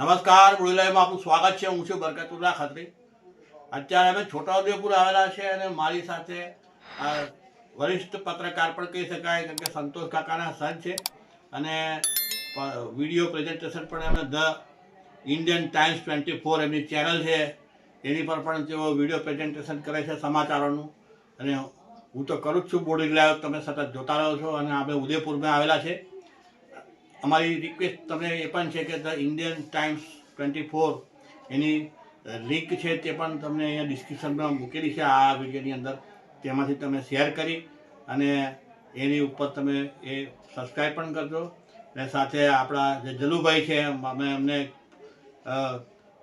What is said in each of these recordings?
નમસ્કાર બુડીલાઈમાં આપનું સ્વાગત છે. હું છું બરકતુલ્લા ખત્રી. અત્યારે અમે છોટાઉદેપુર આવેલા છે અને મારી સાથે વરિષ્ઠ પત્રકાર પણ કહી શકાય, કેમ કે સંતોષ કાકાના સન છે. અને વીડિયો પ્રેઝન્ટેશન પણ એમને the Indian Times twenty four એમની ચેનલ છે. એની પર પણ તેઓ વીડિયો પ્રેઝન્ટેશન કરે છે સમાચારોનું. અને હું તો કરું જ છું. બોડી લાઈવ તમે સતત જોતા રહો છો. અને આપણે ઉદયપુરમાં આવેલા છે. અમારી રિક્વેસ્ટ તમને એ પણ છે કે the Indian Times twenty four any link છે તે પણ તમને અહીંયા ડિસ્ક્રિપ્શનમાં મૂકેલી છે આ વિડીયોની અંદર. તેમાંથી તમે શેર કરી અને એની ઉપર તમે એ સબસ્ક્રાઈબ પણ કરજો. અને સાથે આપણા જે જલુભાઈ છે, અમે એમને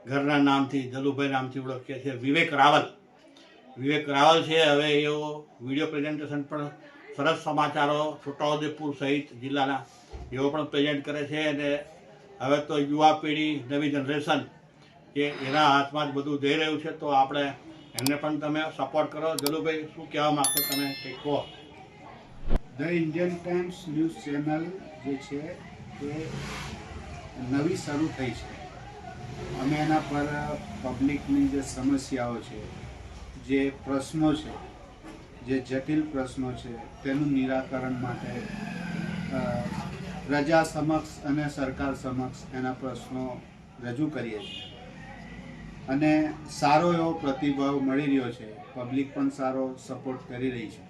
ઘરના નામથી, જલુભાઈ નામથી ઓળખીએ છીએ, વિવેક રાવલ. વિવેક રાવલ છે, હવે એઓ વીડિયો પ્રેઝન્ટેશન પણ સરસ સમાચારો, છોટાઉદેપુર સહિત જિલ્લાના એવો પણ પ્રેઝન્ટ કરે છે અને હવે તો યુવા પેઢી, નવી જનરેશન કે એના હાથમાં જ બધું જઈ રહ્યું છે, તો આપણે એમને પણ તમે સપોર્ટ કરો. જલુભાઈ, શું કહેવા માગશો તમે કંઈક કહો? The Indian Times news channel જે છે તે નવી શરૂ થઈ છે. અમે એના પર પબ્લિકની જે સમસ્યાઓ છે, જે પ્રશ્નો છે, જે જટિલ પ્રશ્નો છે, તેનું નિરાકરણ માટે પ્રજા સમક્ષ અને સરકાર સમક્ષ એના પ્રશ્નો રજૂ કરીએ છીએ. અને સારો એવો પ્રતિભાવ મળી રહ્યો છે. પબ્લિક પણ સારો સપોર્ટ કરી રહી છે.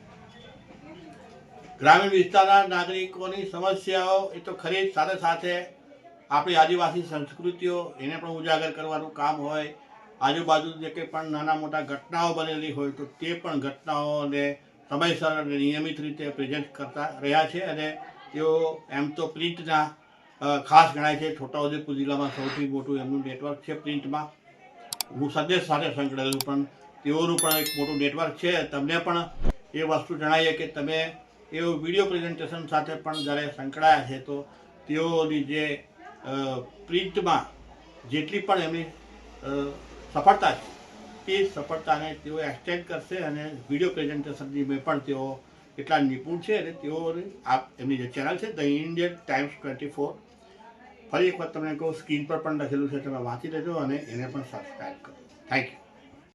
ગ્રામીણ વિસ્તારના નાગરિકોની સમસ્યાઓ એ તો ખરી જ સાથે સાથે આપણી આદિવાસી સંસ્કૃતિઓ એને પણ ઉજાગર કરવાનું કામ હોય. આજુબાજુ જે કંઈ પણ નાના મોટા ઘટનાઓ બનેલી હોય તો તે પણ ઘટનાઓને સમયસર અને નિયમિત રીતે પ્રેઝન્ટ કરતા રહ્યા છે અને તેઓ એમ તો પ્રિન્ટના ખાસ ગણાય છે, છોટાઉદેપુર જિલ્લામાં સૌથી મોટું એમનું નેટવર્ક છે પ્રિન્ટમાં. હું સંદેશ સાથે સંકળાયેલું પણ તેઓનું પણ એક મોટું નેટવર્ક છે. તમને પણ એ વસ્તુ જણાવીએ કે તમે એવું વીડિયો પ્રેઝન્ટેશન સાથે પણ જ્યારે સંકળાયા છે, તો તેઓની જે પ્રિન્ટમાં જેટલી પણ એમની સફળતા છે, તે સફળતાને તેઓ એક્સટેન્ડ કરશે અને વીડિયો પ્રેઝન્ટેશનની મેં પણ તેઓ એટલા નિપુણ છે અને તેઓ આપ એમની જે ચેનલ છે the Indian Times twenty four ફરી એક વખત તમને કહું, સ્ક્રીન પર પણ લખેલું છે, તમે વાંચી લેજો અને એને પણ સબસ્ક્રાઈબ કરો. Thank you